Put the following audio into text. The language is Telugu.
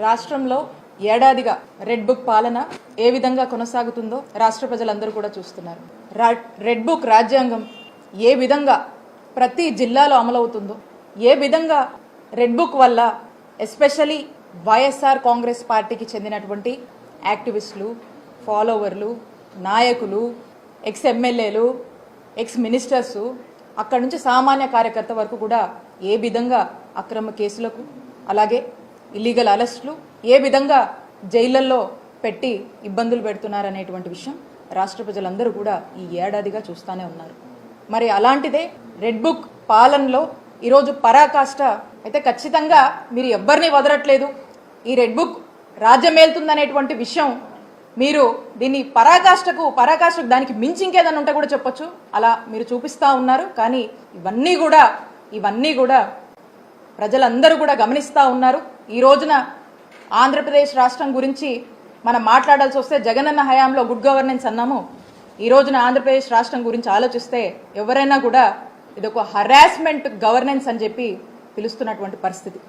రాష్ట్రంలో ఏడాదిగా రెడ్ బుక్ పాలన ఏ విధంగా కొనసాగుతుందో రాష్ట్ర ప్రజలందరూ కూడా చూస్తున్నారు. రా- రెడ్ బుక్ రాజ్యాంగం ఏ విధంగా ప్రతి జిల్లాలో అమలవుతుందో ఏ విధంగా రెడ్ బుక్ వల్ల ఎస్పెషలీ వైఎస్ఆర్ కాంగ్రెస్ పార్టీకి చెందినటువంటి యాక్టివిస్టులు ఫాలోవర్లు నాయకులు ఎక్స్ ఎమ్మెల్యేలు ఎక్స్ మినిస్టర్స్ అక్కడి నుంచి సామాన్య కార్యకర్త వరకు కూడా ఏ విధంగా అక్రమ కేసులకు అలాగే ఇల్లీగల్ అరెస్టులు ఏ విధంగా జైళ్ళలో పెట్టి ఇబ్బందులు పెడుతున్నారనేటువంటి విషయం రాష్ట్ర ప్రజలందరూ కూడా ఈ ఏడాదిగా చూస్తూనే ఉన్నారు. మరి అలాంటిదే రెడ్ బుక్ పాలనలో ఈరోజు పరాకాష్ట అయితే ఖచ్చితంగా మీరు ఎవ్వరిని వదలట్లేదు ఈ రెడ్ బుక్ రాజ్యమేలుతుందనేటువంటి విషయం మీరు దీన్ని పరాకాష్ఠకు పరాకాష్ఠకు దానికి మించి ఇంకేదన్నా ఉంటే కూడా చెప్పొచ్చు. అలా మీరు చూపిస్తూ ఉన్నారు. కానీ ఇవన్నీ కూడా ఇవన్నీ కూడా ప్రజలందరూ కూడా గమనిస్తూ ఉన్నారు. ఈ రోజున ఆంధ్రప్రదేశ్ రాష్ట్రం గురించి మనం మాట్లాడాల్సి వస్తే జగనన్న హయాంలో గుడ్ గవర్నెన్స్ అన్నాము. ఈ రోజున ఆంధ్రప్రదేశ్ రాష్ట్రం గురించి ఆలోచిస్తే ఎవరైనా కూడా ఇది ఒక హరాస్మెంట్ గవర్నెన్స్ అని చెప్పి పిలుస్తున్నటువంటి పరిస్థితి.